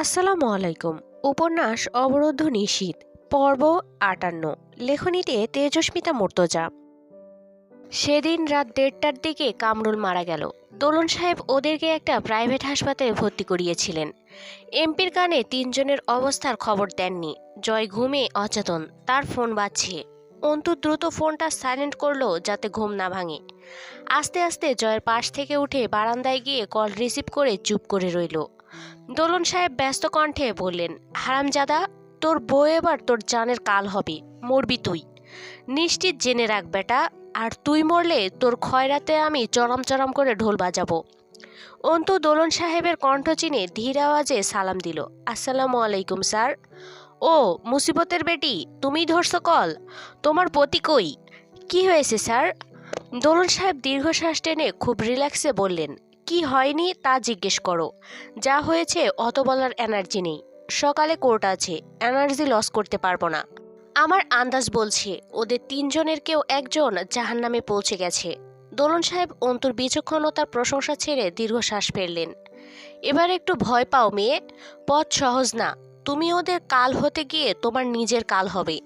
আসসালামু আলাইকুম। উপন্যাস অবরুদ্ধ নিশীত পর্ব আটান্ন। লেখনীতে তেজস্মিতা মুর্তজা। সেদিন রাত দেড়টার দিকে কামরুল মারা গেল। দোলন সাহেব ওদেরকে একটা প্রাইভেট হাসপাতালে ভর্তি করিয়েছিলেন। এমপির কানে তিনজনের অবস্থার খবর দেননি। জয় ঘুমে অচেতন, তার ফোন বাজছে। অন্তু দ্রুত ফোনটা সাইলেন্ট করল যাতে ঘুম না ভাঙে। আস্তে আস্তে জয়ের পাশ থেকে উঠে বারান্দায় গিয়ে কল রিসিভ করে চুপ করে রইল। দোলন সাহেব ব্যস্ত কণ্ঠে বললেন, হারামজাদা, তোর বউ এবার তোর জানের কাল হবে, মরবি তুই। নিশ্চিত জেনে রাখ বেটা, আর তুই মরলে তোর খয়রাতে আমি চরম চরম করে ঢোল বাজাবো। অন্তু দোলন সাহেবের কণ্ঠ চিনে ধীর আওয়াজে সালাম দিল, আসসালামু আলাইকুম, স্যার। ও, মুসিবতের বেটি তুমি ধরছো কল? তোমার পতি কই? কি হয়েছে, স্যার? দোলন সাহেব দীর্ঘশ্বাস টেনে খুব রিল্যাক্সে বললেন কি হয়নি তা জিজ্ঞেস করো। যা হয়েছে অত বলার এনার্জি নেই। সকালে কোর্ট আছে এনার্জি লস করতে পারব না। আমার আন্দাজ বলছে, ওদের তিনজনের কেউ একজন জাহান নামে পৌঁছে গেছে। দোলন সাহেব অন্তর বিচক্ষণতার প্রশংসা ছেড়ে দীর্ঘশ্বাস ফেললেন। এবার একটু ভয় পাও মেয়ে, পথ সহজ না। তুমি ওদের কাল হতে গিয়ে তোমার নিজের কাল হবে।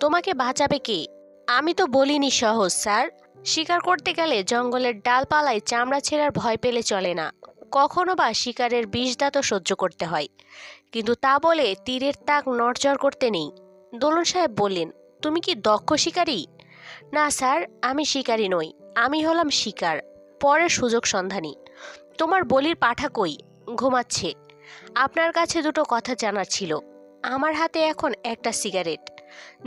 তোমাকে বাঁচাবে কে? আমি তো বলিনি সহজ, স্যার। শিকার করতে গেলে জঙ্গলের ডালপালায় চামড়া ছেঁড়ার ভয় পেলে চলে না। কখনো বা শিকারের বিষদাঁতও সহ্য করতে হয়। কিন্তু তা বলে তীরের তাক নড়চড় করতে নেই। দোলন সাহেব বললেন, তুমি কি দক্ষ শিকারী? না স্যার, আমি শিকারী নই। আমি হলাম শিকার। পরের সুযোগ সন্ধানী। তোমার বলির পাঠা কই? ঘুমাচ্ছে। আপনার কাছে দুটো কথা জানার ছিল। আমার হাতে এখন একটা সিগারেট,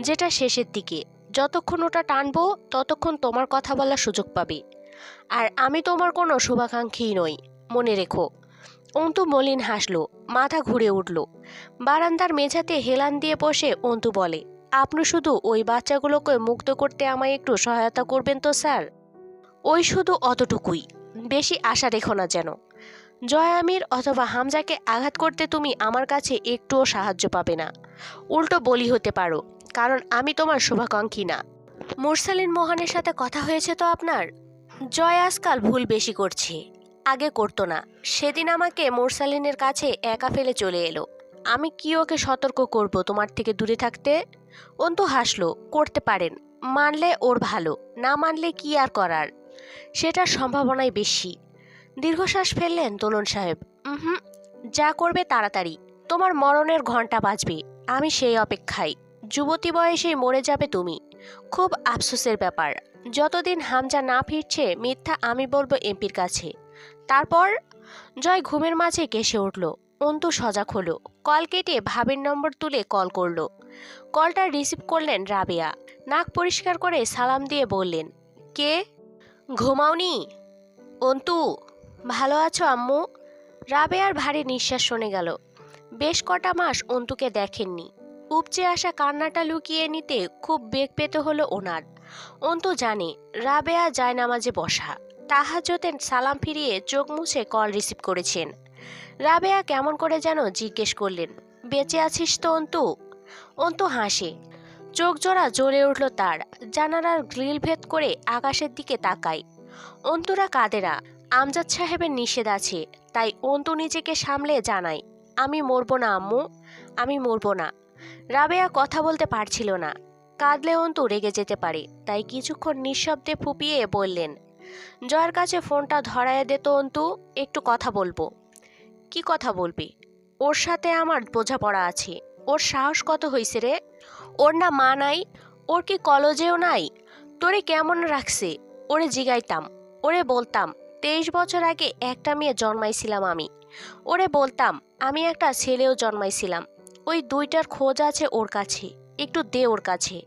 যেটা শেষের দিকে। যতক্ষণ ওটা টানবো, ততক্ষণ তোমার কথা বলার সুযোগ পাবে। আর আমি তোমার কোনো শুভাকাঙ্ক্ষী নই, মনে রেখো। অন্তু মলিন হাসলো, মাথা ঘুরে উঠল। বারান্দার মেঝাতে হেলান দিয়ে বসে অন্তু বলে, আপনি শুধু ওই বাচ্চাগুলোকে মুক্ত করতে আমায় একটু সহায়তা করবেন তো, স্যার? ওই শুধু অতটুকুই, বেশি আশা রেখো না যেন। জয় আমির অথবা হামজাকে আঘাত করতে তুমি আমার কাছে একটুও সাহায্য পাবে না। উল্টো বলি হতে পারো কারণ আমি তোমার শুভাকাঙ্ক্ষী না। মুরসালিন মোহনের সাথে কথা হয়েছে তো আপনার? জয় আজকাল ভুল বেশি করছে। আগে করতো না। সেদিন আমাকে মোরসালিনের কাছে একা ফেলে চলে এলো। আমি কি ওকে সতর্ক করব তোমার থেকে দূরে থাকতে? অন্তু হাসলো, করতে পারেন। মানলে ওর ভালো, না মানলে কি আর করার? সেটার সম্ভাবনাই বেশি। দীর্ঘশ্বাস ফেললেন দোলন সাহেব। হুম, যা করবে তাড়াতাড়ি। তোমার মরণের ঘণ্টা বাজবে। আমি সেই অপেক্ষায়। যুবতী বয়সেই মরে যাবে তুমি। খুব আফসোসের ব্যাপার। যতদিন হামজা না ফিরছে, মিথ্যা আমি বলব এমপির কাছে। তারপর জয় ঘুমের মাঝে কেসে উঠল। অন্তু সজাগ হলো। কল কেটে ভাবের নম্বর তুলে কল করল। কলটা রিসিভ করলেন রাবেয়া। নাক পরিষ্কার করে সালাম দিয়ে বললেন, কে? ঘুমাওনি? অন্তু, ভালো আছো আম্মু? রাবেয়ার ভারী নিঃশ্বাস শুনে গেল। বেশ কটা মাস অন্তুকে দেখেননি। উপচে আসা কান্নাটা লুকিয়ে নিতে খুব বেগ পেতে হলো ওনার। অন্তু জানে, রাবেয়া যায় নামাজে বসা। তাহাজতে সালাম ফিরিয়ে চোখ মুছে কল রিসিভ করেছেন। রাবেয়া কেমন করে যেন জিজ্ঞেস করলেন, বেঁচে আছিস তো অন্তু? অন্তু হাসে। চোখ জোড়া জ্বলে উঠল তার। জানালার গ্রিল ভেদ করে আকাশের দিকে তাকায়। অন্তুরা কাদেরা, আমজাদ সাহেবের নিষেধ আছে, তাই অন্তু নিজেকে সামলে জানায়, আমি মরবো না আম্মু, আমি মরবো না। রাবেয়া কথা বলতে পারছিল না। কাঁদলে অন্তু রেগে যেতে পারে, তাই কিছুক্ষণ নিঃশব্দে ফুপিয়ে বললেন, জয়ের কাছে ফোনটা ধরায় দে তো অন্তু, একটু কথা বলব। কি কথা বলবি? ওর সাথে আমার বোঝাপড়া আছে। ওর সাহস কত হইছে রে? ওর না মা নাই? ওর কি কলেজেও নাই? তোরে কেমন রাখছে? ওরে জিগাইতাম, ওরে বলতাম, তেইশ বছর আগে একটা মেয়ে জন্মাইছিলাম আমি। ওরে বলতাম, আমি একটা ছেলেও জন্মাইছিলাম। ওই দুইটার খোঁজ আছে ওর কাছে, একটু দে ওর কাছে।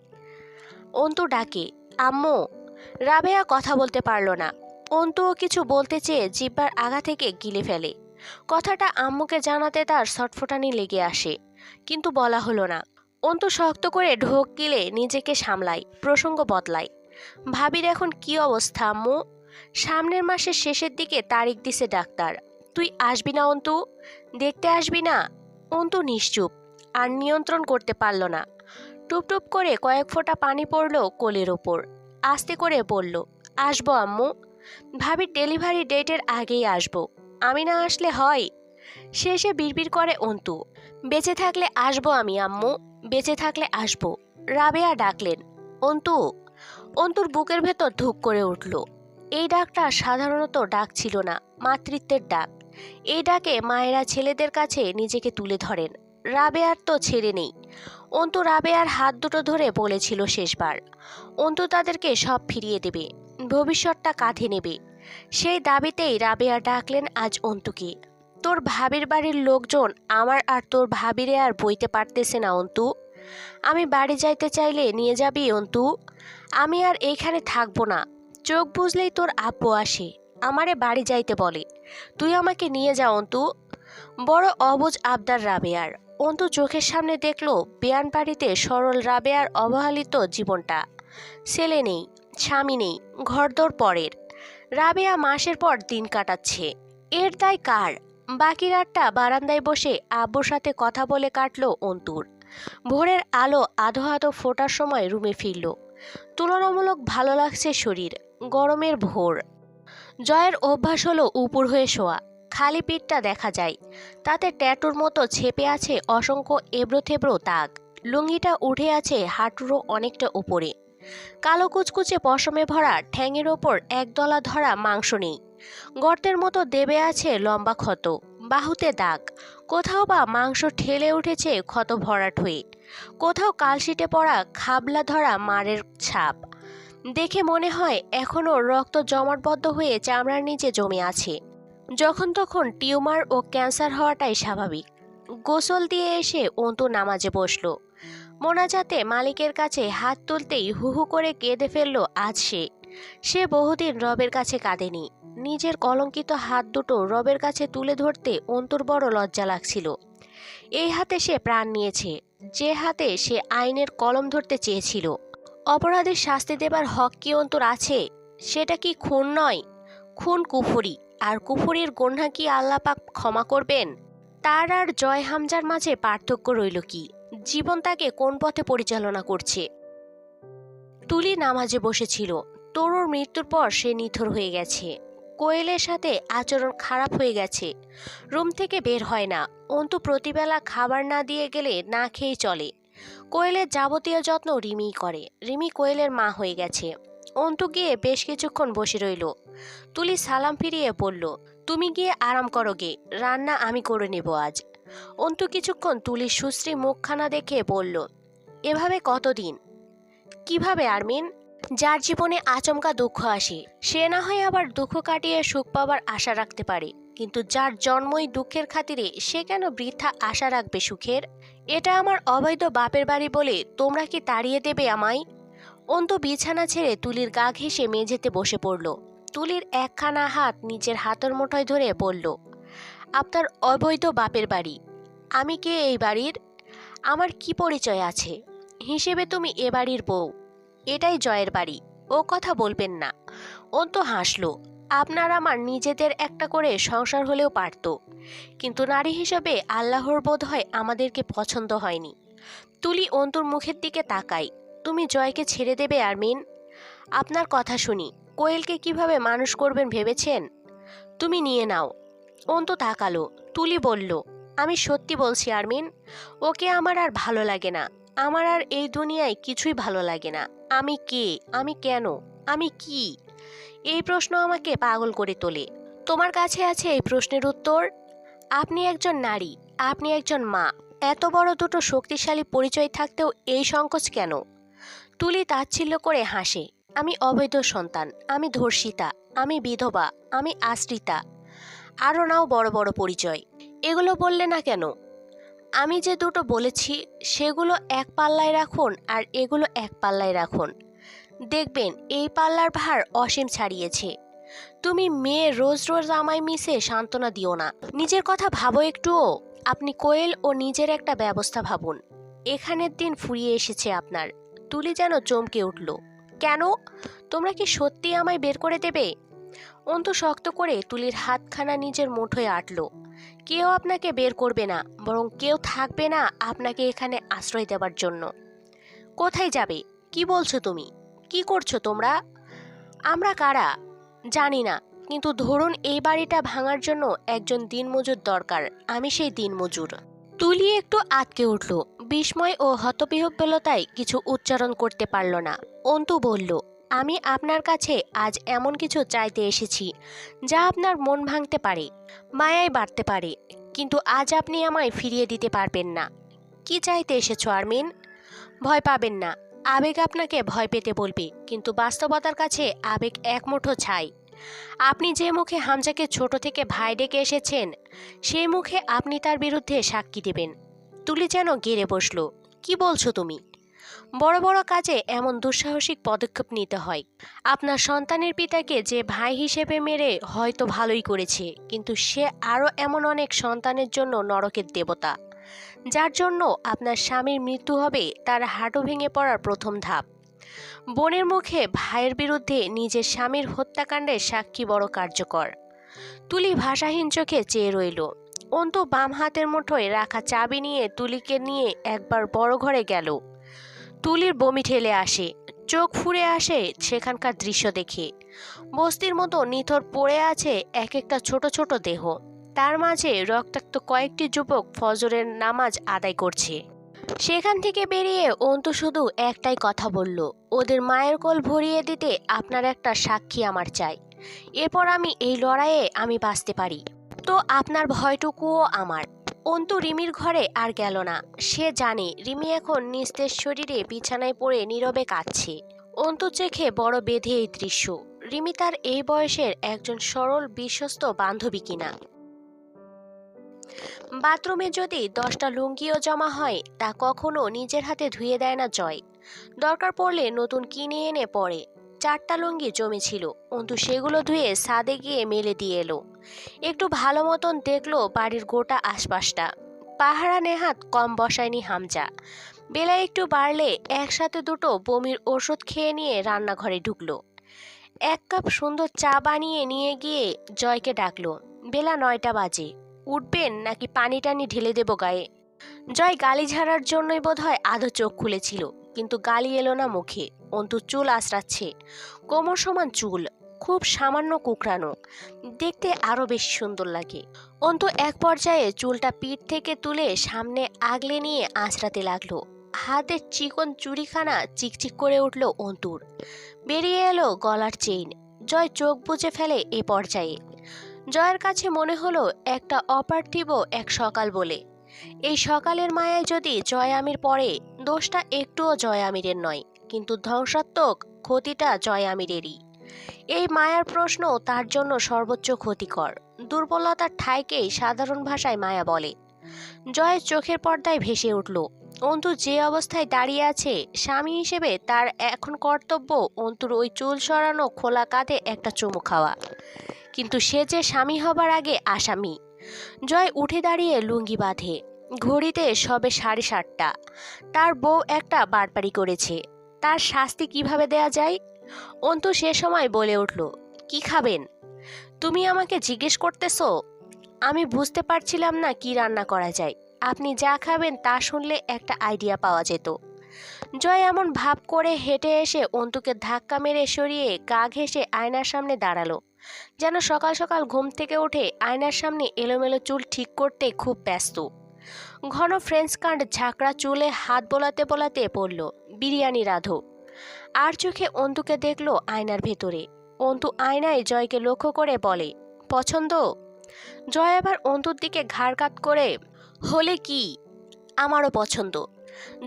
অন্তু ডাকে, আম্মু। রাবেয়া কথা বলতে পারল না। অন্তুও কিছু বলতে চেয়ে জিব্বার আগা থেকে গিলে ফেলে। কথাটা আম্মুকে জানাতে তার ছটফটানি লেগে আসে, কিন্তু বলা হলো না। অন্তু শক্ত করে ঢোক গিলে নিজেকে সামলায়, প্রসঙ্গ বদলায়। ভাবির এখন কি অবস্থা, আম্মু? সামনের মাসের শেষের দিকে তারিখ দিছে ডাক্তার। তুই আসবি না, অন্তু? দেখতে আসবি না? অন্তু নিশ্চুপ। আর নিয়ন্ত্রণ করতে পারল না। টুপ টুপ করে কয়েক ফোঁটা পানি পড়ল কোলের ওপর। আস্তে করে বলল, আসব আম্মু। ভাবির ডেলিভারি ডেটের আগেই আসব। আমি না আসলে হয়? শেষে বিড়বিড় করে অন্তু, বেঁচে থাকলে আসব আমি আম্মু, বেঁচে থাকলে আসব। রাবেয়া ডাকলেন, অন্তু। অন্তুর বুকের ভেতর ধুক করে উঠল। এই ডাকটা সাধারণত ডাক ছিল না, মাতৃত্বের ডাক। এই ডাকে মায়েরা ছেলেদের কাছে নিজেকে তুলে ধরেন। রাবেয়ার তো ছেড়ে নেই। অন্তু রাবেয়ার হাত দুটো ধরে বলেছিল শেষবার। অন্তু তাদেরকে সব ফিরিয়ে দেবে, ভবিষ্যৎটা কাঁধে নেবে। সেই দাবিতেই রাবেয়া ডাকলেন আজ অন্তুকে, তোর ভাবির বাড়ির লোকজন আমার আর তোর ভাবিরে আর বইতে পারতেছে না অন্তু। আমি বাড়ি যাইতে চাইলে নিয়ে যাবি অন্তু। আমি আর এইখানে থাকব না। চোখ বুঝলেই তোর আব্বু আসে, আমারে বাড়ি যাইতে বলে। তুই আমাকে নিয়ে যা অন্তু। বড় অবুজ আবদার রাবেয়ার। অন্তু চোখের সামনে দেখল বেয়ান বাড়িতে সরল, রাবেয়ার অবহেলিত জীবনটা। ছেলে নেই, স্বামী নেই, ঘরদোর পরের। রাবেয়া মাসের পর দিন কাটাচ্ছে। এর দায় কার? বাকি রাতটা বারান্দায় বসে আব্বুর সাথে কথা বলে কাটলো অন্তুর। ভোরের আলো আধো আধো ফোটার সময় রুমে ফিরল। তুলনামূলক ভালো লাগছে শরীর, গরমের ভোর। জয়ের অভ্যাস হলো উপর হয়ে শোয়া। খালি পিঠটা দেখা যায়। তাতে ট্যাটুর মতো ছেপে আছে অসংখ্য এবড়ো থেবড়ো দাগ। লুঙ্গিটা উঠে আছে হাঁটুরও অনেকটা উপরে। কালো কুচকুচে পশমে ভরা ঠ্যাঙের ওপর একদলা ধরা মাংস নেই। গর্তের মতো দেবে আছে লম্বা ক্ষত, বাহুতে দাগ। কোথাও বা মাংস ঠেলে উঠেছে ক্ষত ভরাট হয়ে। কোথাও কালশিটে পড়া খাবলা ধরা মারের ছাপ। দেখে মনে হয় এখনও রক্ত জমাটবদ্ধ হয়ে চামড়ার নিচে জমে আছে। যখন তখন টিউমার ও ক্যান্সার হওয়াটাই স্বাভাবিক। গোসল দিয়ে এসে অন্তু নামাজে বসল। মোনাজাতে মালিকের কাছে হাত তুলতেই হু হু করে কেঁদে ফেলল আজ সে। সে বহুদিন রবের কাছে কাঁদেনি। নিজের কলঙ্কিত হাত দুটো রবের কাছে তুলে ধরতে অন্তর বড় লজ্জা লাগছিল। এই হাতে সে প্রাণ নিয়েছে। যে হাতে সে আইনের কলম ধরতে চেয়েছিল। অপরাধের শাস্তি দেবার হক কি অন্তর আছে? সেটা কি খুন নয়? খুন কুফুরি। আর কুফুরির গণ্যা কি আল্লাপাক ক্ষমা করবেন? তার আর জয় হামজার মাঝে পার্থক্য রইল কি? জীবন তাকে কোন পথে পরিচালনা করছে? তুলি নামাজে বসেছিল। তরুর মৃত্যুর পর সে নিথর হয়ে গেছে। কোয়েলের সাথে আচরণ খারাপ হয়ে গেছে। রুম থেকে বের হয় না। অন্তু প্রতিবেলা খাবার না দিয়ে গেলে না খেয়েই চলে। কোয়েলের যাবতীয় যত্ন রিমিই করে। রিমি কোয়েলের মা হয়ে গেছে। অন্তু গিয়ে বেশ কিছুক্ষণ বসে রইল। তুলি সালাম ফিরিয়ে বলল, তুমি গিয়ে আরাম করো গে, রান্না আমি করে নেব আজ। অন্তু কিছুক্ষণ তুলির সুশ্রী মুখখানা দেখে বলল, এভাবে কতদিন? কীভাবে, আরমিন? যার জীবনে আচমকা দুঃখ আসে, সে না হয় আবার দুঃখ কাটিয়ে সুখ পাবার আশা রাখতে পারে। কিন্তু যার জন্মই দুঃখের খাতিরে, সে কেন বৃথা আশা রাখবে সুখের? এটা আমার অবৈধ বাপের বাড়ি বলে তোমরা কি তাড়িয়ে দেবে আমায়? অন্তু বিছানা ছেড়ে তুলির গা ঘেঁষে মেঝেতে বসে পড়ল। তুলির একখানা হাত নিজের হাতের মুঠোয় ধরে বলল, আপনার অবৈধ বাপের বাড়ি। আমি কে এই বাড়ির? আমার কি পরিচয় আছে? হিসেবে তুমি এ বাড়ির বউ। এটাই জয়ের বাড়ি। ও কথা বলবেন না। অন্ত হাসলো, আপনার আমার নিজেদের একটা করে সংসার হলেও পারত। কিন্তু নারী হিসেবে আল্লাহর বোধ হয় আমাদেরকে পছন্দ হয়নি। তুলি অন্তর মুখের দিকে তাকাই তুমি জয়কে ছেড়ে দেবে, আরমিন? আপনার কথা শুনি। কোয়েলকে কীভাবে মানুষ করবেন ভেবেছেন? তুমি নিয়ে নাও। অন্ত তাকালো, তুলি বলল, আমি সত্যি বলছি, আরমিন, ওকে আমার আর ভালো লাগে না। আমার আর এই দুনিয়ায় কিছুই ভালো লাগে না। আমি কে? আমি কেন? আমি কি? এই প্রশ্ন আমাকে পাগল করে তোলে। তোমার কাছে আছে এই প্রশ্নের উত্তর? আপনি একজন নারী, আপনি একজন মা। এত বড় দুটো শক্তিশালী পরিচয় থাকতেও এই সংকোচ কেন? তুলি তাচ্ছিল্য করে হাসে, আমি অবৈধ সন্তান, আমি ধর্ষিতা, আমি বিধবা, আমি আশ্রিতা আরও নাও বড় বড় পরিচয়, এগুলো বললে না কেন? আমি যে দুটো বলেছি, সেগুলো এক পাল্লায় রাখুন আর এগুলো এক পাল্লায় রাখুন। দেখবেন এই পাল্লার ভার অসীম ছাড়িয়েছে। তুমি মেয়ে রোজ রোজ আমায় মিশে সান্ত্বনা দিও না। নিজের কথা ভাবো একটুও। আপনি কোয়েল ও নিজের একটা ব্যবস্থা ভাবুন। এখানের দিন ফুরিয়ে এসেছে আপনার। তুলি যেন চমকে উঠল। কেন? তোমরা কি সত্যি আমায় বের করে দেবে? অন্ত শক্ত করে তুলির হাতখানা নিজের মুঠোয় আটলো। কেউ আপনাকে বের করবে না, বরং কেউ থাকবে না আপনাকে এখানে আশ্রয় দেওয়ার জন্য। কোথায় যাবে? কি বলছো তুমি? কি করছ তোমরা? আমরা কারা? জানি না, কিন্তু ধরুন এই বাড়িটা ভাঙার জন্য একজন দিনমজুর দরকার, আমি সেই দিনমজুর। তুলি একটু আটকে উঠল। বিস্ময় ও হতবিহব্বলতায় কিছু উচ্চারণ করতে পারল না। অন্তু বলল, আমি আপনার কাছে আজ এমন কিছু চাইতে এসেছি, যা আপনার মন ভাঙতে পারে, মায়ায় বাড়তে পারে, কিন্তু আজ আপনি আমায় ফিরিয়ে দিতে পারবেন না। কি চাইতে এসেছ, আরমিন? ভয় পাবেন না। আবেগ আপনাকে ভয় পেতে বলবে, কিন্তু বাস্তবতার কাছে আবেগ এক মুঠো ছাই। আপনি যে মুখে হামজাকে ছোট থেকে ভাই ডেকে এসেছেন, সেই মুখে আপনি তার বিরুদ্ধে সাক্ষী দেবেন। তুলি যেন গেড়ে বসল, কি বলছো তুমি? বড় বড় কাজে এমন দুঃসাহসিক পদক্ষেপ নিতে হয়। আপনার সন্তানের পিতাকে যে ভাই হিসেবে মেরে হয়তো ভালোই করেছে, কিন্তু সে আরও এমন অনেক সন্তানের জন্য নরকের দেবতা। যার জন্য আপনার স্বামীর মৃত্যু হবে তার হাঁটু ভেঙে পড়ার প্রথম ধাপ। বোনের মুখে ভাইয়ের বিরুদ্ধে নিজের স্বামীর হত্যাকাণ্ডের সাক্ষী বড় কার্যকর। তুলি ভাষাহীন চোখে চেয়ে রইল। অন্তু বাম হাতের মুঠোয় রাখা চাবি নিয়ে তুলিকে নিয়ে একবার বড় ঘরে গেল। তুলির বমি ঠেলে আসে। চোখ ফুরে আসে সেখানকার দৃশ্য দেখে। বস্তির মতো নিথর পড়ে আছে এক একটা ছোট ছোট দেহ। তার মাঝে রক্তাক্ত কয়েকটি যুবক ফজরের নামাজ আদায় করছে। সেখান থেকে বেরিয়ে অন্তু শুধু একটাই কথা বলল, ওদের মায়ের কোল ভরিয়ে দিতে আপনার একটা সাক্ষী আমার চাই। এরপর আমি এই লড়াইয়ে আমি বাঁচতে পারি। তো আপনার ভয়টুকুও আমার। অন্তু রিমির ঘরে আর গেল না। সে জানে রিমি এখন নিস্তেজ শরীরে বিছানায় পড়ে নীরবে কাঁদছে। অন্তু চেখে বড় বেঁধে এই দৃশ্য। রিমি তার এই বয়সের একজন সরল, বিশ্বস্ত বান্ধবী কিনা। বাথরুমে যদি দশটা লুঙ্গিও জমা হয়, তা কখনো নিজের হাতে ধুয়ে দেয় না জয়। দরকার পড়লে নতুন কিনে এনে পরে। চারটা লুঙ্গি জমেছিল, অন্তু সেগুলো ধুয়ে সাদে গিয়ে মেলে দিয়ে এলো। একটু ভালো মতন দেখল বাড়ির গোটা আশপাশটা। পাহারা নেহাত কম বসায়নি হামজা। বেলা একটু বাড়লে একসাথে দুটো বমির ওষুধ খেয়ে নিয়ে রান্নাঘরে ঢুকলো। এক কাপ সুন্দর চা বানিয়ে নিয়ে গিয়ে জয়কে ডাকলো, বেলা নয়টা বাজে। উঠবেন নাকি পানি টানি ঢেলে দেবো গায়ে? জয় গালি ঝাড়ার জন্যই বোধহয় আধো চোখ খুলেছিল, কিন্তু গালি এলো না মুখে। অন্তু চুল আঁচড়াচ্ছে। কোমর সমান চুল, খুব সামান্য কুকরানো দেখতে আরও বেশি সুন্দর লাগে। অন্তু এক পর্যায়ে চুলটা পিঠ থেকে তুলে সামনে আগলে নিয়ে আঁচড়াতে লাগল। হাতের চিকন চুরিখানা চিকচিক করে উঠল অন্তুর। বেরিয়ে এলো গলার চেইন। জয় চোখ বুজে ফেলে এ পর্যায়ে। জয়ের কাছে মনে হলো একটা অপার্থিব এক সকাল বলে। এই সকালের মায়ায় যদি জয় আমির পড়ে, দোষটা একটুও জয় আমিরের নয়, কিন্তু ধ্বংসাত্মক ক্ষতিটা জয় আমিরেরই। এই মায়ার প্রশ্ন তার জন্য সর্বোচ্চ ক্ষতিকর। দুর্বলতার ঠাইকেই সাধারণ ভাষায় মায়া বলে। জয়ের চোখের পর্দায় ভেসে উঠল। অন্তু যে অবস্থায় দাঁড়িয়ে আছে, স্বামী হিসেবে তার এখন কর্তব্য অন্তুর ওই চুল সরানো খোলা কাঁধে একটা চুমু খাওয়া। কিন্তু সে যে স্বামী হবার আগে আসামি। জয় উঠে দাঁড়িয়ে লুঙ্গি বাঁধে। ঘড়িতে সবে সাড়ে সাতটা। তার বউ একটা বাড়পাড়ি করেছে। তার শাস্তি কীভাবে দেয়া যায়? অন্তু সে সময় বলে উঠল, কি খাবেন? তুমি আমাকে জিজ্ঞেস করতেছো? আমি বুঝতে পারছিলাম না কি রান্না করা যায়। আপনি যা খাবেন তা শুনলে একটা আইডিয়া পাওয়া যেত। জয় এমন ভাব করে হেঁটে এসে অন্তুকে ধাক্কা মেরে সরিয়ে গা ঘেঁষে আয়নার সামনে দাঁড়াল। যেন সকাল সকাল ঘুম থেকে উঠে আয়নার সামনে এলোমেলো চুল ঠিক করতে খুব ব্যস্ত। ঘন ফ্রেঞ্চ কাণ্ড ঝাঁকড়া চুলে হাত বোলাতে বোলাতে পড়ল, বিরিয়ানি রাধো। আর চোখে অন্তুকে দেখল আয়নার ভেতরে। অন্তু আয়নায় জয়কে লক্ষ্য করে বলে, পছন্দ? জয় আবার অন্তুর দিকে ঘাড় কাত করে, হলে কি? আমারও পছন্দ।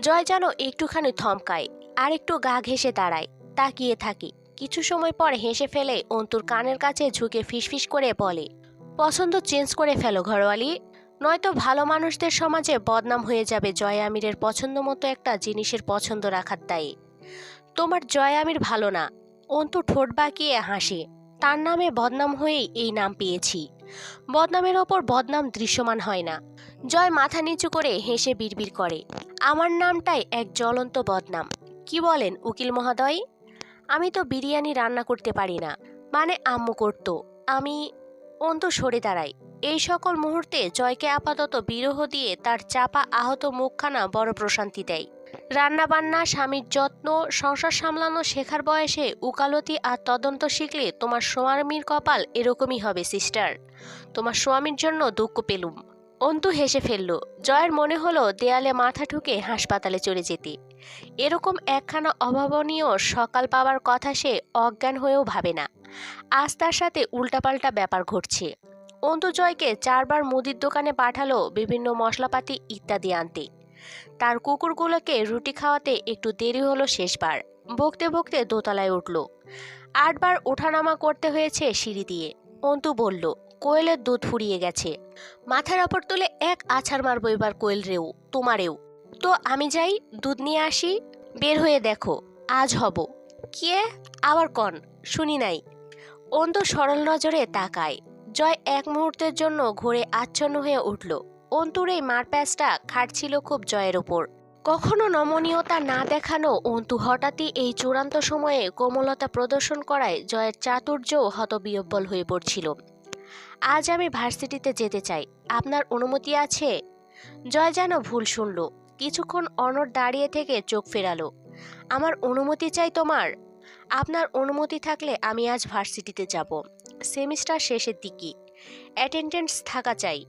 জয় যেন একটুখানি থমকায়, আর একটু গা ঘেঁষে দাঁড়ায়, তাকিয়ে থাকে। কিছু সময় পর হেসে ফেলে অন্তুর কানের কাছে ঝুঁকে ফিসফিস করে বলে, পছন্দ চেঞ্জ করে ফেলো ঘরওয়ালি নয়তো ভালো মানুষদের সমাজে বদনাম হয়ে যাবে জয় আমিরের পছন্দ মতো একটা জিনিসের পছন্দ রাখার দায়ে। তোমার জয় আমির ভালো না। অন্তু ঠোঁট বাঁকিয়ে হাসে, তার নামে বদনাম হয়েই এই নাম পেয়েছি। বদনামের ওপর বদনাম দৃশ্যমান হয় না। জয় মাথা নিচু করে হেসে বিড়বিড় করে, আমার নামটাই এক জ্বলন্ত বদনাম। কি বলেন উকিল মহোদয়? আমি তো বিরিয়ানি রান্না করতে পারি না। মানে আম্মু করতো। আমি অন্ত সরে দাঁড়াই। এই সকল মুহূর্তে জয়কে আপাতত বিরহ দিয়ে তার চাপা আহত মুখখানা বড় প্রশান্তি দেয়। রান্নাবান্না, স্বামীর যত্ন, সংসার সামলানো শেখার বয়সে উকালতি আর তদন্ত শিখলে তোমার স্বামীর কপাল এরকমই হবে, সিস্টার। তোমার স্বামীর জন্য দুঃখ পেলুম। অন্তু হেসে ফেলল, জয়ের মনে হলো দেয়ালে মাথা ঠুকে হাসপাতালে চলে যেতে। এরকম একখানা অভাবনীয় সকাল পাওয়ার কথা সে অজ্ঞান হয়েও ভাবে না। আজ তার সাথে উল্টাপাল্টা ব্যাপার ঘটছে। অন্তু জয়কে চারবার মুদির দোকানে পাঠালো বিভিন্ন মশলাপাতি ইত্যাদি আনতে। তার কুকুরগুলোকে রুটি খাওয়াতে একটু দেরি হলো শেষবার। বকতে বকতে দোতলায় উঠল। আটবার ওঠানামা করতে হয়েছে সিঁড়ি দিয়ে। অন্তু বলল, কোয়েলের দুধ ফুরিয়ে গেছে। মাথার ওপর তুলে এক আছাড় মারবো এবার কোয়েল রেও তোমারেও। তো আমি যাই, দুধ নিয়ে আসি। বের হয়ে দেখো, আজ হব। কে? আবার কন, শুনি নাই। অন্তু সরল নজরে তাকায়। জয় এক মুহূর্তের জন্য ঘুরে আচ্ছন্ন হয়ে উঠল। অন্তুর এই মারপ্যাচটা খাটছিল খুব জয়ের ওপর। কখনো নমনীয়তা না দেখানো অন্তু হঠাৎই এই চূড়ান্ত সময়ে কোমলতা প্রদর্শন করায় জয়ের চাতুর্য হতবিহ্বল হয়ে পড়ছিল। আজ আমি ভার্সিটিতে যেতে চাই, আপনার অনুমতি আছে? জয় যেন ভুল শুনল, কিছুক্ষণ অনর দাঁড়িয়ে থেকে চোখ ফেরালো। আমার অনুমতি চাই তোমার? আপনার অনুমতি থাকলে আমি আজ ভার্সিটিতে যাব। সেমিস্টার শেষের দিকে। অ্যাটেন্ডেন্স থাকা চাই।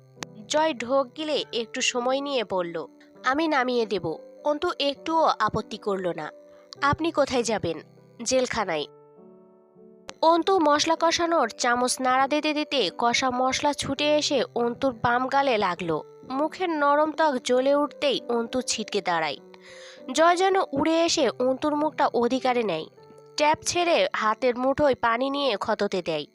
জয় ঢোক গিলে একটু সময় নিয়ে বলল, আমি নামিয়ে দেব। অন্তু একটুও আপত্তি করল না। আপনি কোথায় যাবেন? জেলখানায়। অন্তু মশলা কষানোর চামচ নাড়া দিতে দিতে কষা মশলা ছুটে এসে অন্তুর বাম গালে লাগল। মুখের নরম ত্বক জ্বলে উঠতেই অন্তু ছিটকে দাঁড়ায়। জয় যেন উড়ে এসে অন্তুর মুখটা অধিকারে নেয়। ট্যাপ ছেড়ে হাতের মুঠোয় পানি নিয়ে ক্ষততে দেয়।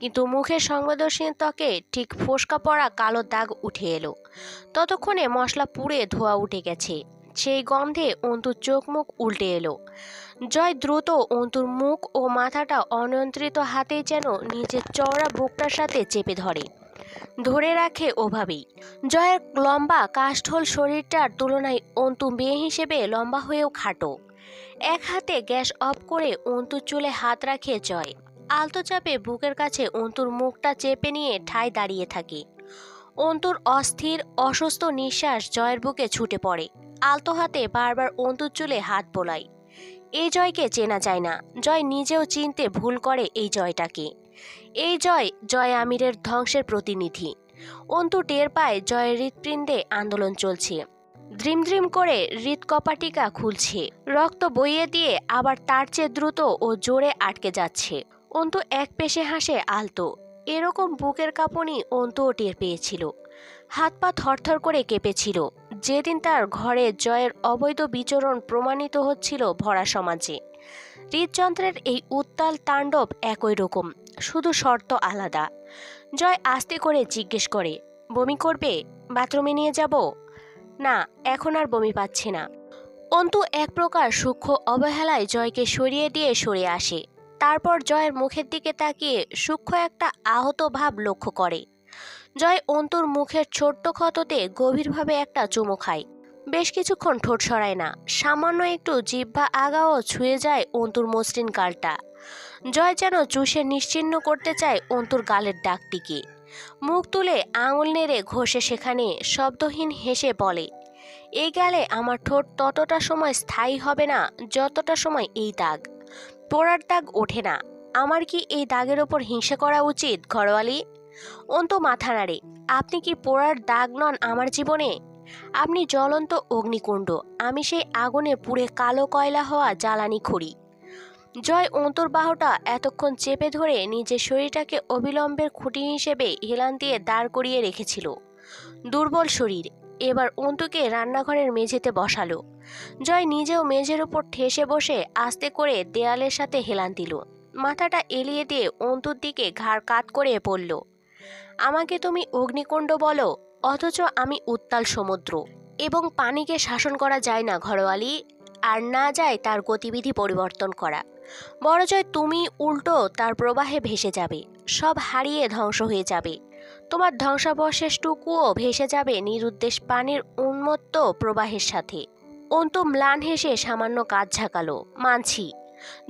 কিন্তু মুখের সংবেদনশীল ত্বকে ঠিক ফোসকা পড়া কালো দাগ উঠে এলো। ততক্ষণে মশলা পুড়ে ধোয়া উঠে গেছে। সেই গন্ধে অন্তুর চোখ মুখ উল্টে এলো। জয় দ্রুত অন্তুর মুখ ও মাথাটা অনিয়ন্ত্রিত হাতে যেন নিজের চওড়া বুকটার সাথে চেপে ধরে। ধরে রাখে ওভাবেই জয়ের লম্বা কাষ্ঠল শরীরটার তুলনায় অন্তু মেয়ে হিসেবে লম্বা হয়েও খাটো। এক হাতে গ্যাস অফ করে অন্তুর চুলে হাত রাখে জয়। আলতো চাপে বুকের কাছে অন্তুর মুখটা চেপে নিয়ে ঠায় দাঁড়িয়ে থাকে। অন্তুর অস্থির, অসুস্থ নিঃশ্বাস জয়ের বুকে ছুটে পড়ে। আলতো হাতে বারবার অন্তুর চুলে হাত বোলায়। এই জয়কে চেনা যায় না। জয় নিজেও চিনতে ভুল করে এই জয়টাকে। এই জয় জয় আমিরের ধ্বংসের প্রতিনিধি। অন্তু টের পায় জয়ের হৃৎপিণ্ডে আন্দোলন চলছে। দ্রিম দ্রিম করে হৃৎকপাটিকা খুলছে। রক্ত বইয়ে দিয়ে আবার তার চেয়ে দ্রুত ও জোরে আটকে যাচ্ছে। অন্তু এক পেশে হাসে আলতো। এরকম বুকের কাঁপনি অন্তুও টের পেয়েছিল। হাত পা থরথর করে কেঁপেছিল। যেদিন তার ঘরে জয়ের অবৈধ বিচরণ প্রমাণিত হচ্ছিল ভরা সমাজে। হৃদযন্ত্রের এই উত্তাল তাণ্ডব একই রকম, শুধু শর্ত আলাদা। জয় আস্তে করে জিজ্ঞেস করে, বমি করবে? বাথরুমে নিয়ে যাব? না, এখন আর বমি পাচ্ছে না। অন্তু এক প্রকার সূক্ষ্ম অবহেলায় জয়কে সরিয়ে দিয়ে সরে আসে। তারপর জয়ের মুখের দিকে তাকিয়ে সূক্ষ্ম একটা আহত ভাব লক্ষ্য করে। জয় অন্তুর মুখের ছোট্ট ক্ষততে গভীরভাবে একটা চুমু খায়। বেশ কিছুক্ষণ ঠোঁট সরায় না, সামান্য একটু জিহ্বা আগাও ছুঁয়ে যায় অন্তুর মসৃণ গালটা। জয় যেন চুষে নিশ্চিহ্ন করতে চায় অন্তুর গালের ডাকটিকে। মুখ তুলে আঙুল নেড়ে ঘষে সেখানে শব্দহীন হেসে বলে, এই গালে আমার ঠোঁট ততটা সময় স্থায়ী হবে না, যতটা সময় এই দাগ। পোড়ার দাগ ওঠে না। আমার কি এই দাগের ওপর হিংসা করা উচিত, ঘরওয়ালি? অন্ত মাথা নাড়ে, আপনি কি পোড়ার দাগ নন আমার জীবনে? আপনি জ্বলন্ত অগ্নিকুণ্ড, আমি সেই আগুনে পুড়ে কালো কয়লা হওয়া জ্বালানি খড়ি। জয় অন্তর্বাহটা এতক্ষণ চেপে ধরে নিজের শরীরটাকে অবিলম্বের খুঁটি হিসেবে হেলান দিয়ে দাঁড় করিয়ে রেখেছিল। দুর্বল শরীর, এবার অন্তুকে রান্নাঘরের মেঝেতে বসালো। জয় নিজেও মেঝের উপর ঠেসে বসে আস্তে করে দেয়ালের সাথে হেলান দিল। মাথাটা এলিয়ে দিয়ে অন্তুর দিকে ঘাড় কাত করে পড়ল আমাকে তুমি অগ্নিকুণ্ড বলো, অথচ আমি উত্তাল সমুদ্র। এবং পানিকে শাসন করা যায় না ঘরোয়ালি, আর না যায় তার গতিবিধি পরিবর্তন করা। বড়জয় তুমি উল্টো তার প্রবাহে ভেসে যাবে, সব হারিয়ে ধ্বংস হয়ে যাবে। তোমার ধ্বংসাবশেষটুকুও ভেসে যাবে নিরুদ্দেশ পানির উন্মত্ত প্রবাহের সাথে। অন্তু ম্লান হেসে সামান্য কাজ ঝাঁকালো। মানছি।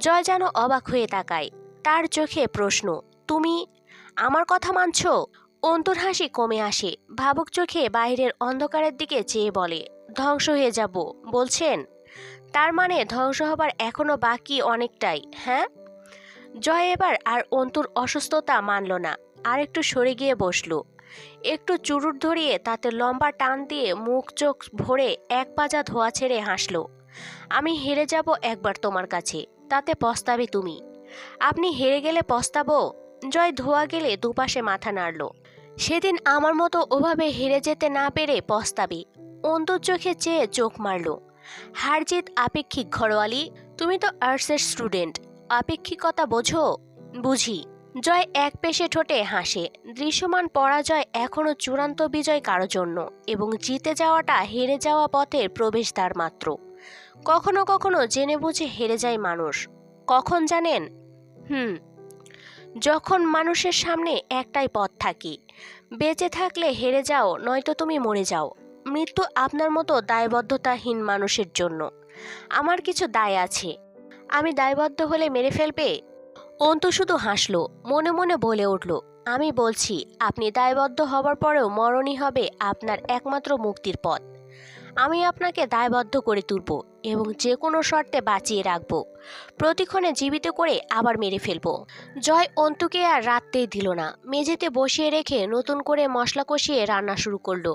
জয় যেন অবাক হয়ে তাকায়। তার চোখে প্রশ্ন, তুমি আমার কথা মানছো? অন্তর হাসি কমে আসে। ভাবুক চোখে বাইরের অন্ধকারের দিকে চেয়ে বলে, ধ্বংস হয়ে যাব। বলছেন? তার মানে ধ্বংস হবার এখনও বাকি অনেকটাই হ্যাঁ? জয় এবার আর অন্তুর অসুস্থতা মানল না। আর একটু সরে গিয়ে বসল। একটু চুরুট ধরিয়ে তাতে লম্বা টান দিয়ে মুখ চোখ ভরে এক পাজা ধোয়া ছেড়ে হাসলো। আমি হেরে যাব একবার তোমার কাছে, তাতে পস্তাবে তুমি। আপনি হেরে গেলে পস্তাবো, জয় ধোয়া গেলে দুপাশে মাথা নাড়ল। সেদিন আমার মতো ওভাবে হেরে যেতে না পেরে পস্তাবে, অন্তর চোখে চেয়ে চোখ মারল। হারজিত আপেক্ষিক ঘরোয়ালি, তুমি তো আর্টসের স্টুডেন্ট, আপেক্ষিকতা বোঝো, বুঝি। জয় এক পেশে ঠোঁটে হাসে। দৃশ্যমান পরাজয় এখনও চূড়ান্ত বিজয় কারও জন্য এবং জিতে যাওয়াটা হেরে যাওয়া পথের প্রবেশদ্বার মাত্র। কখনো কখনো জেনে বুঝে হেরে যায় মানুষ। কখন জানেন? হুম। যখন মানুষের সামনে একটাই পথ থাকে। বেঁচে থাকলে হেরে যাও, নয়তো তুমি মরে যাও। মৃত্যু আপনার মতো দায়বদ্ধতাহীন মানুষের জন্য। আমার কিছু দায় আছে। আমি দায়বদ্ধ হলে মেরে ফেলবে? অন্তু শুধু হাসল, মনে মনে বলে উঠল, আমি বলছি, আপনি দায়বদ্ধ হবার পরেও মরণই হবে আপনার একমাত্র মুক্তির পথ। আমি আপনাকে দায়বদ্ধ করে তুলব এবং যে কোনো শর্তে বাঁচিয়ে রাখব। প্রতিক্ষণে জীবিত করে আবার মেরে ফেলব। জয় অন্তুকে আর রাততেই দিল না। মেঝেতে বসিয়ে রেখে নতুন করে মশলা কষিয়ে রান্না শুরু করল।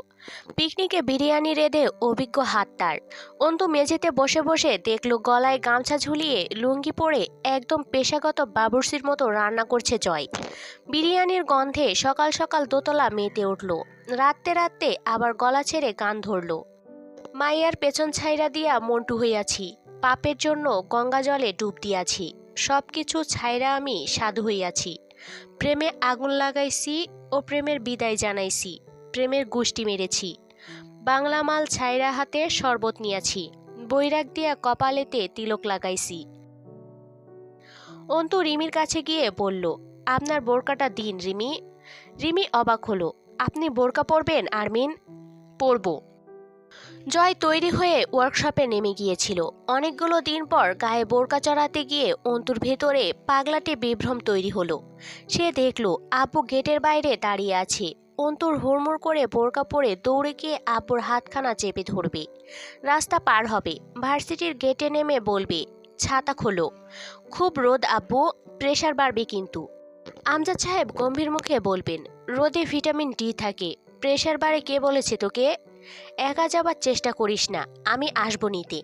পিকনিকে বিরিয়ানি রেঁধে অভিজ্ঞ হাত তার অন্তু মেঝেতে বসে বসে দেখল গলায় গামছা ঝুলিয়ে লুঙ্গি পরে একদম পেশাগত বাবুর্সির মতো রান্না করছে জয়। বিরিয়ানির গন্ধে সকাল সকাল দোতলা মেতে উঠল। রাত্রে রাত্রে আবার গলা ছেড়ে গান ধরলো। মাইয়ার পেছন ছাইরা দিয়া মন্টু হইয়াছি, পাপের জন্য গঙ্গা জলে ডুব দিয়াছি সব কিছু ছাইরা আমি সাধু হইয়াছি। প্রেমে আগুন লাগাইছি ও প্রেমের বিদায় জানাইছি, প্রেমের গোষ্ঠী মেরেছি। বাংলা মাল ছাইরা হাতে শরবত নিয়াছি, বৈরাগ দিয়া কপালেতে তিলক লাগাইছি। অন্তু রিমির কাছে গিয়ে বলল, আপনার বোরকাটা দিন, রিমি। রিমি অবাক হলো, আপনি বোরকা পরবেন, আরমিন? পরবো। জয় তৈরি হয়ে ওয়ার্কশপে নেমে গিয়েছিল। অনেকগুলো দিন পর গায়ে বোরকা চড়াতে গিয়ে অন্তুর ভেতরে পাগলাটে বিভ্রম তৈরি হলো। সে দেখল আব্বু গেটের বাইরে দাঁড়িয়ে আছে। অন্তুর হুড়মুড় করে বোরকা পরে দৌড়ে গিয়ে আব্বুর হাতখানা চেপে ধরবে। রাস্তা পার হবে। ভার্সিটির গেটে নেমে বলবে, ছাতা খোলো। খুব রোদ আব্বু প্রেশার বাড়বে কিন্তু। আমজাদ সাহেব গম্ভীর মুখে বলবেন, রোদে ভিটামিন ডি থাকে। প্রেশার বাড়ে কে বলেছে তোকে? একা যাবার চেষ্টা করিস না, আমি আসব নিতে।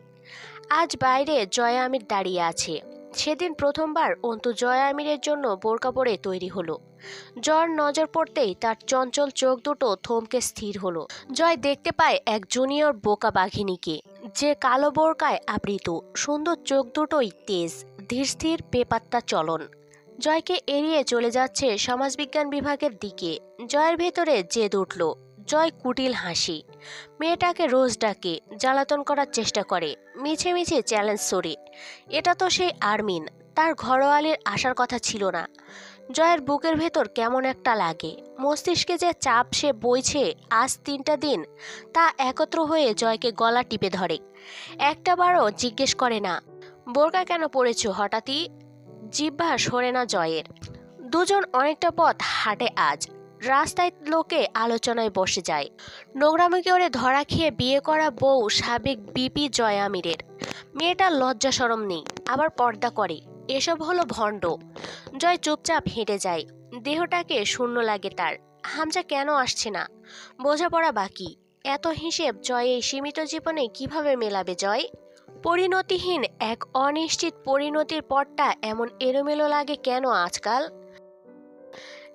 আজ বাইরে জয়া আমির দাঁড়িয়ে আছে। সেদিন প্রথমবার অন্তু জয়া আমিরের জন্য বোরকা পরে তৈরি হলো। জ্বর নজর পড়তেই তার চঞ্চল চোখ দুটো থমকে স্থির হলো। জয় দেখতে পায় এক জুনিয়র বোকা বাঘিনীকে, যে কালো বোরকায় আবৃত, সুন্দর চোখ দুটোই তেজ ধীরস্থির বেপাত্তা চলন। জয়কে এড়িয়ে চলে যাচ্ছে সমাজবিজ্ঞান বিভাগের দিকে। জয়ের ভেতরে জেদ উঠল। জয় কুটিল হাসি। মেয়েটাকে রোজ ডাকে, জ্বালাতন করার চেষ্টা করে, মিছে মিছে চ্যালেঞ্জ সরে এটা তো সেই আর্মিন, তার ঘরোয়ালির আসার কথা ছিল না। জয়ের বুকের ভেতর কেমন একটা লাগে, মস্তিষ্কে যে চাপ সে বইছে আজ তিনটা দিন, তা একত্র হয়ে জয়কে গলা টিপে ধরে। একটাবারও জিজ্ঞেস করে না, বোরকা কেন পড়েছ হঠাৎই? জিহ্বা সরে না জয়ের। দুজন অনেকটা পথ হাঁটে আজ রাস্তায় লোকে আলোচনায় বসে যায়। নোংরামি করে ধরা খেয়ে বিয়ে করা বউ সাবেক বিপি জয় আমিরের। মেয়েটার লজ্জা সরম নেই, আবার পর্দা করে। এসব হলো ভণ্ড। জয় চুপচাপ হেঁটে যায়। দেহটাকে শূন্য লাগে তার। হামজা কেন আসছে না? বোঝাপড়া বাকি। এত হিসেব জয় এই সীমিত জীবনে কীভাবে মেলাবে জয়? পরিণতিহীন এক অনিশ্চিত পরিণতির পথটা এমন এলোমেলো লাগে কেন আজকাল?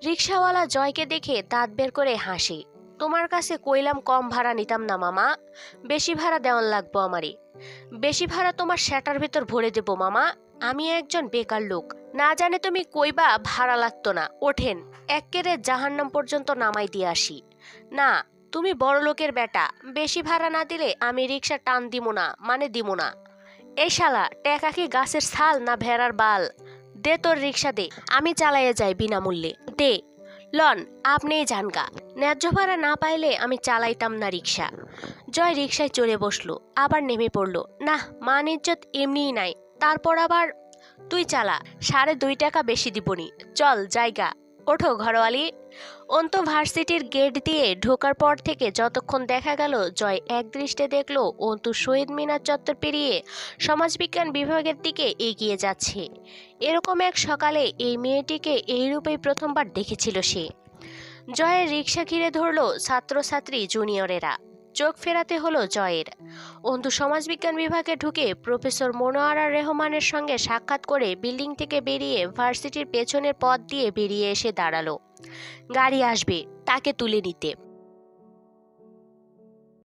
রিক্সাওয়ালা জয়কে দেখে দাঁত বের করে হাসি, তোমার কাছে কইলাম কম ভাড়া নিতাম না, মামা। বেশি ভাড়া দেওয়ান লাগবো আমারে। বেশি ভাড়া তোমার শ্যাটার ভেতর ভরে দেবো, মামা। আমি একজন বেকার লোক। না জানে তুমি কইবা ভাড়া লাগতো না। ওঠেন একেরে জাহান্নাম পর্যন্ত নামাই দিয়ে আসি। না, তুমি বড় লোকের বেটা। বেশি ভাড়া না দিলে আমি রিক্সা টান দিমু না মানে দিমু না। এই শালা টেকা কি গাছের ছাল না ভেড়ার বাল? দে তোর রিক্সা দে, আমি চালাইয়া যাই বিনামূল্যে। দে, লন, আপনিই জানগা। ন্যায্য ভাড়া না পাইলে আমি চালাইতাম না রিক্সা জয় রিক্সায় চড়ে বসল, আবার নেমে পড়ল। না মান ইজ্জত এমনিই নাই। তারপর আবার, তুই চালা, সাড়ে দুই টাকা বেশি দিবনি। চল, জায়গা। ওঠো, ঘরওয়ালি। অন্ত ভার্সিটির গেট দিয়ে ঢোকার পর থেকে যতক্ষণ দেখা গেল, জয় একদৃষ্টে দেখল অন্তু শহীদ মিনার চত্বর পেরিয়ে সমাজবিজ্ঞান বিভাগের দিকে এগিয়ে যাচ্ছে। এরকম এক সকালে এই মেয়েটিকে এই রূপেই প্রথমবার দেখেছিল সে। জয়ের রিক্সা ঘিরে ধরলো ছাত্রছাত্রী জুনিয়রেরা। চোখ ফেরাতে হলো জয়ের। অন্তু সমাজবিজ্ঞান বিভাগে ঢুকে প্রফেসর মনোয়ারা রহমানের সঙ্গে সাক্ষাৎ করে বিল্ডিং থেকে বেরিয়ে ভার্সিটির পেছনের পথ দিয়ে বেরিয়ে এসে দাঁড়াল। গাড়ি আসবে তাকে তুলে নিতে।